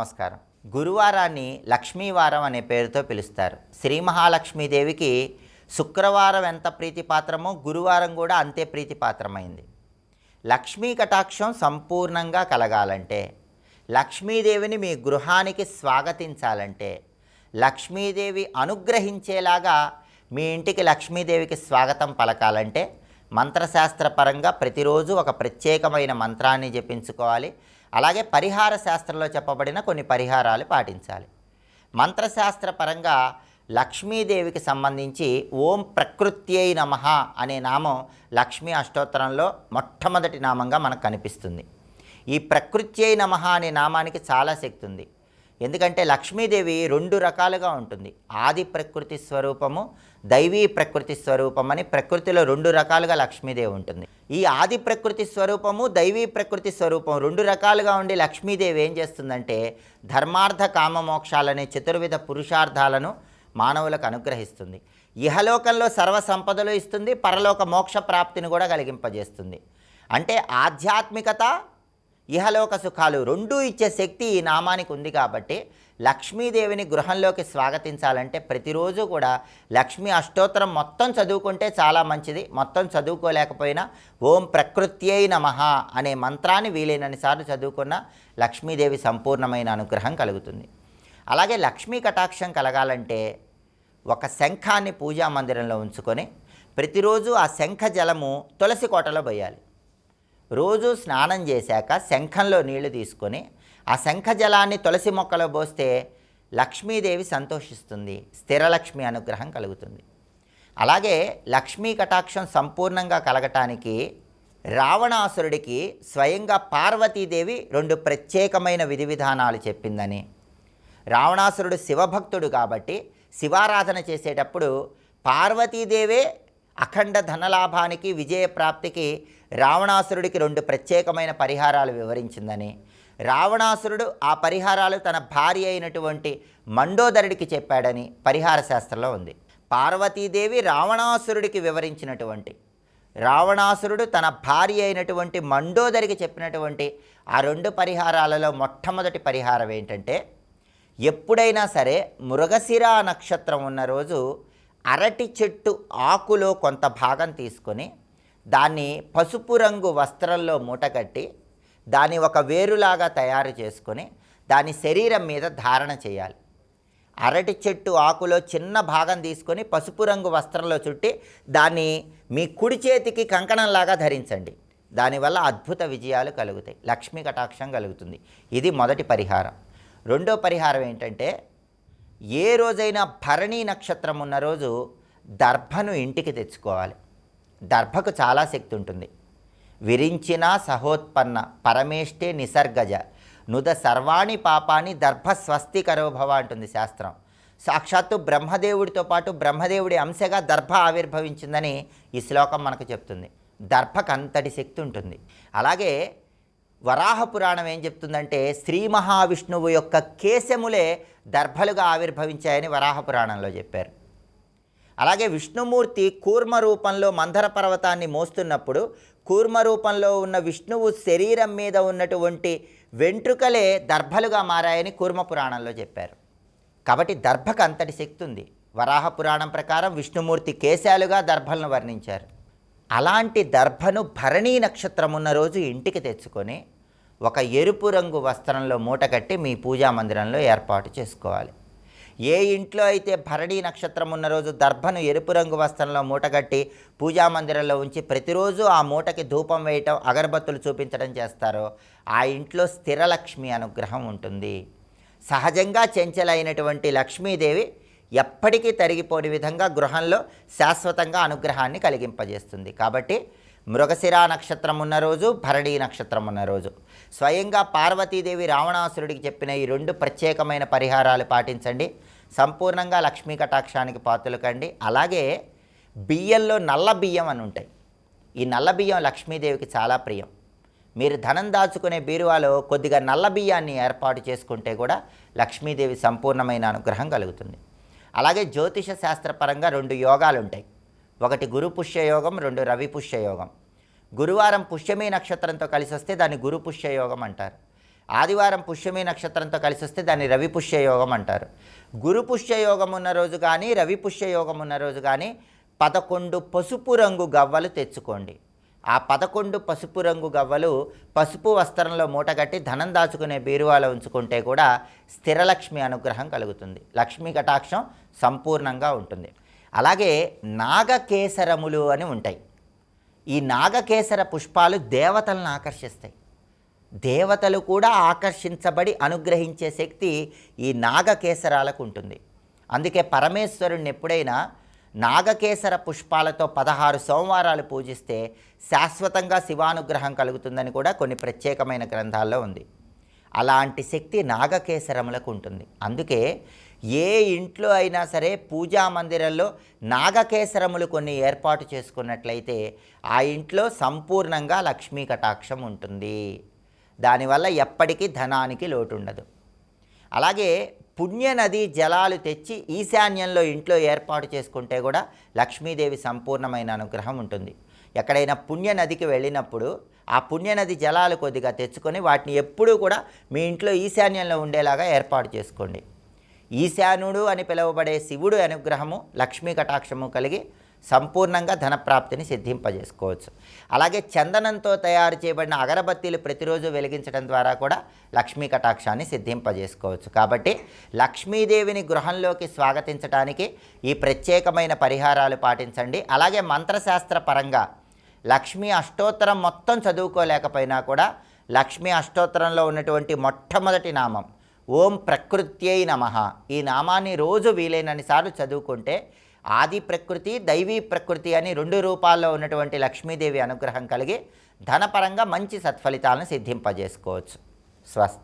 నమస్కారం. గురువారాన్ని లక్ష్మీవారం అనే పేరుతో పిలుస్తారు. శ్రీ మహాలక్ష్మీదేవికి శుక్రవారం ఎంత ప్రీతిపాత్రమో గురువారం కూడా అంతే ప్రీతిపాత్రమైంది. లక్ష్మీ కటాక్షం సంపూర్ణంగా కలగాలంటే లక్ష్మీదేవిని మీ గృహానికి స్వాగతించాలంటే లక్ష్మీదేవి అనుగ్రహించేలాగా మీ ఇంటికి లక్ష్మీదేవికి స్వాగతం పలకాలంటే మంత్రశాస్త్రపరంగా ప్రతిరోజు ఒక ప్రత్యేకమైన మంత్రాన్ని జపించుకోవాలి. అలాగే పరిహార శాస్త్రంలో చెప్పబడిన కొన్ని పరిహారాలు పాటించాలి. మంత్రశాస్త్రపరంగా లక్ష్మీదేవికి సంబంధించి ఓం ప్రకృత్యై నమ అనే నామం లక్ష్మీ అష్టోత్తరంలో మొట్టమొదటి నామంగా మనకు కనిపిస్తుంది. ఈ ప్రకృత్యై నమ అనే నామానికి చాలా శక్తి ఉంది. ఎందుకంటే లక్ష్మీదేవి రెండు రకాలుగా ఉంటుంది. ఆది ప్రకృతి స్వరూపము దైవీ ప్రకృతి స్వరూపం అని ప్రకృతిలో రెండు రకాలుగా లక్ష్మీదేవి ఉంటుంది. ఈ ఆది ప్రకృతి స్వరూపము దైవీ ప్రకృతి స్వరూపం రెండు రకాలుగా ఉండి లక్ష్మీదేవి ఏం చేస్తుందంటే ధర్మార్థ కామ మోక్షాలనే చతుర్విధ పురుషార్థాలను మానవులకు అనుగ్రహిస్తుంది. ఇహలోకంలో సర్వ సంపదలు ఇస్తుంది పరలోక మోక్ష ప్రాప్తిని కూడా కలిగింపజేస్తుంది. అంటే ఆధ్యాత్మికత ఇహలోక సుఖాలు రెండూ ఇచ్చే శక్తి ఈ నామానికి ఉంది కాబట్టి లక్ష్మీదేవిని గృహంలోకి స్వాగతించాలంటే ప్రతిరోజు కూడా లక్ష్మీ అష్టోత్తరం మొత్తం చదువుకుంటే చాలా మంచిది. మొత్తం చదువుకోలేకపోయినా ఓం ప్రకృత్యై నమ అనే మంత్రాన్ని వీలైనన్నిసార్లు చదువుకున్న లక్ష్మీదేవి సంపూర్ణమైన అనుగ్రహం కలుగుతుంది. అలాగే లక్ష్మీ కటాక్షం కలగాలంటే ఒక శంఖాన్ని పూజా మందిరంలో ఉంచుకొని ప్రతిరోజు ఆ శంఖ జలము తులసి కోటలో పోయాలి. రోజు స్నానం చేశాక శంఖంలో నీళ్ళు తీసుకొని ఆ శంఖ జలాన్ని తులసి మొక్కలో పోస్తే లక్ష్మీదేవి సంతోషిస్తుంది స్థిరలక్ష్మి అనుగ్రహం కలుగుతుంది. అలాగే లక్ష్మీ కటాక్షం సంపూర్ణంగా కలగటానికి రావణాసురుడికి స్వయంగా పార్వతీదేవి రెండు ప్రత్యేకమైన విధి విధానాలు చెప్పిందని. రావణాసురుడు శివభక్తుడు కాబట్టి శివారాధన చేసేటప్పుడు పార్వతీదేవే అఖండ ధనలాభానికి విజయప్రాప్తికి రావణాసురుడికి రెండు ప్రత్యేకమైన పరిహారాలు వివరించిందని. రావణాసురుడు ఆ పరిహారాలు తన భార్య అయినటువంటి మండోదరుడికి చెప్పాడని పరిహార శాస్త్రంలో ఉంది. పార్వతీదేవి రావణాసురుడికి వివరించినటువంటి రావణాసురుడు తన భార్య అయినటువంటి మండోదరికి చెప్పినటువంటి ఆ రెండు పరిహారాలలో మొట్టమొదటి పరిహారం ఏంటంటే ఎప్పుడైనా సరే మృగశిర నక్షత్రం ఉన్న రోజు అరటి చెట్టు ఆకులో కొంత భాగం తీసుకొని దాన్ని పసుపు రంగు వస్త్రంలో మూటగట్టి దాన్ని ఒక వేరులాగా తయారు చేసుకొని దాని శరీరం మీద ధారణ చేయాలి. అరటి చెట్టు ఆకులో చిన్న భాగం తీసుకొని పసుపు రంగు వస్త్రంలో చుట్టి దాన్ని మీ కుడి చేతికి కంకణంలాగా ధరించండి. దానివల్ల అద్భుత విజయాలు కలుగుతాయి. లక్ష్మీ కటాక్షం కలుగుతుంది. ఇది మొదటి పరిహారం. రెండో పరిహారం ఏంటంటే ఏ రోజైనా భరణీ నక్షత్రం ఉన్న రోజు దర్భను ఇంటికి తెచ్చుకోవాలి. దర్భకు చాలా శక్తి ఉంటుంది. విరించిన సహోత్పన్న పరమేష్టే నిసర్గజ. నుద సర్వాణి పాపాని దర్భ స్వస్తి కరోభవ అంటుంది శాస్త్రం. సాక్షాత్తు బ్రహ్మదేవుడితో పాటు బ్రహ్మదేవుడి అంశగా దర్భ ఆవిర్భవించిందని ఈ శ్లోకం మనకు చెప్తుంది. దర్భకు అంతటి శక్తి ఉంటుంది. అలాగే వరాహ పురాణం ఏం చెప్తుందంటే శ్రీ మహావిష్ణువు యొక్క కేశములే దర్భలుగా ఆవిర్భవించాయని వరాహ పురాణంలో చెప్పారు. అలాగే విష్ణుమూర్తి కూర్మ రూపంలో మందర పర్వతాన్ని మోస్తున్నప్పుడు కూర్మ రూపంలో ఉన్న విష్ణువు శరీరం మీద ఉన్నటువంటి వెంట్రుకలే దర్భలుగా మారాయని కూర్మ పురాణంలో చెప్పారు. కాబట్టి దర్భకు అంతటి శక్తి ఉంది. వరాహ పురాణం ప్రకారం విష్ణుమూర్తి కేశాలుగా దర్భలను వర్ణించారు. అలాంటి దర్భను భరణీ నక్షత్రం ఉన్న రోజు ఇంటికి తెచ్చుకొని ఒక ఎరుపు రంగు వస్త్రంలో మూటకట్టి మీ పూజా మందిరంలో ఏర్పాటు చేసుకోవాలి. ఏ ఇంట్లో అయితే భరణీ నక్షత్రం ఉన్న రోజు దర్భను ఎరుపు రంగు వస్త్రంలో మూటగట్టి పూజా మందిరంలో ఉంచి ప్రతిరోజు ఆ మూటకి ధూపం వేయటం అగరబత్తులు చూపించడం చేస్తారో ఆ ఇంట్లో స్థిరలక్ష్మి అనుగ్రహం ఉంటుంది. సహజంగా చెంచలైనటువంటి లక్ష్మీదేవి ఎప్పటికీ తరిగిపోని విధంగా గృహంలో శాశ్వతంగా అనుగ్రహాన్ని కలిగింపజేస్తుంది. కాబట్టి మృగశిర నక్షత్రం ఉన్న రోజు భరణీ నక్షత్రం ఉన్న రోజు. స్వయంగా పార్వతీదేవి రావణాసురుడికి చెప్పిన ఈ రెండు ప్రత్యేకమైన పరిహారాలు పాటించండి. సంపూర్ణంగా లక్ష్మీ కటాక్షానికి పాత్రలు కండి అలాగే బియ్యంలో నల్ల బియ్యం అని ఉంటాయి. ఈ నల్ల బియ్యం లక్ష్మీదేవికి చాలా ప్రియం. మీరు ధనం దాచుకునే బీరువాలో కొద్దిగా నల్ల బియ్యాన్ని ఏర్పాటు చేసుకుంటే కూడా లక్ష్మీదేవి సంపూర్ణమైన అనుగ్రహం కలుగుతుంది. అలాగే జ్యోతిష శాస్త్రపరంగా రెండు యోగాలు ఉంటాయి ఒకటి గురు పుష్యయోగం రెండు రవి పుష్యయోగం గురువారం పుష్యమి నక్షత్రంతో కలిసి వస్తే దాన్ని గురు పుష్యయోగం అంటారు. ఆదివారం పుష్యమి నక్షత్రంతో కలిసి వస్తే దాన్ని రవి పుష్యయోగం అంటారు. గురు పుష్యయోగం ఉన్న రోజు కానీ రవి పుష్యయోగం ఉన్న రోజు కానీ పదకొండు పసుపు రంగు గవ్వలు తెచ్చుకోండి. ఆ పదకొండు పసుపు రంగు గవ్వలు పసుపు వస్త్రంలో మూటగట్టి ధనం దాచుకునే బీరువాలో ఉంచుకుంటే కూడా స్థిరలక్ష్మి అనుగ్రహం కలుగుతుంది. లక్ష్మీ కటాక్షం సంపూర్ణంగా ఉంటుంది. అలాగే నాగకేసరములు అని ఉంటాయి. ఈ నాగకేసర పుష్పాలు దేవతలను ఆకర్షిస్తాయి. దేవతలు కూడా ఆకర్షించబడి అనుగ్రహించే శక్తి ఈ నాగకేసరాలకు ఉంటుంది. అందుకే పరమేశ్వరుణ్ణి ఎప్పుడైనా నాగకేసర పుష్పాలతో పదహారు సోమవారాలు పూజిస్తే శాశ్వతంగా శివానుగ్రహం కలుగుతుందని కూడా కొన్ని ప్రత్యేకమైన గ్రంథాల్లో ఉంది. అలాంటి శక్తి నాగకేసరములకు ఉంటుంది. అందుకే ఏ ఇంట్లో అయినా సరే పూజా మందిరంలో నాగకేసరములు కొన్ని ఏర్పాటు చేసుకున్నట్లయితే ఆ ఇంట్లో సంపూర్ణంగా లక్ష్మీ కటాక్షం ఉంటుంది. దానివల్ల ఎప్పటికీ ధనానికి లోటు ఉండదు అలాగే పుణ్యనది జలాలు తెచ్చి ఈశాన్యంలో ఇంట్లో ఏర్పాటు చేసుకుంటే కూడా లక్ష్మీదేవి సంపూర్ణమైన అనుగ్రహం ఉంటుంది. ఎక్కడైనా పుణ్యనదికి వెళ్ళినప్పుడు ఆ పుణ్యనది జలాలు కొద్దిగా తెచ్చుకొని వాటిని ఎప్పుడూ కూడా మీ ఇంట్లో ఈశాన్యంలో ఉండేలాగా ఏర్పాటు చేసుకోండి. ఈశానుడు అని పిలువబడే శివుడు అనుగ్రహము లక్ష్మీ కటాక్షము కలిగి సంపూర్ణంగా ధనప్రాప్తిని సిద్ధింపజేసుకోవచ్చు. అలాగే చందనంతో తయారు చేయబడిన అగరబత్తీలు ప్రతిరోజు వెలిగించడం ద్వారా కూడా లక్ష్మీ కటాక్షాన్ని సిద్ధింపజేసుకోవచ్చు. కాబట్టి లక్ష్మీదేవిని గృహంలోకి స్వాగతించడానికి ఈ ప్రత్యేకమైన పరిహారాలు పాటించండి. అలాగే మంత్రశాస్త్ర పరంగా లక్ష్మీ అష్టోత్తరం మొత్తం చదువుకోలేకపోయినా కూడా లక్ష్మీ అష్టోత్తరంలో ఉన్నటువంటి మొట్టమొదటి నామం ఓం ప్రకృత్యై నమ. ఈ నామాన్ని రోజు వీలైనన్ని సార్లు చదువుకుంటే ఆది ప్రకృతి దైవీ ప్రకృతి అని రెండు రూపాల్లో ఉన్నటువంటి లక్ష్మీదేవి అనుగ్రహం కలిగి ధనపరంగా మంచి సత్ఫలితాలను సిద్ధింపజేసుకోవచ్చు. స్వస్తి.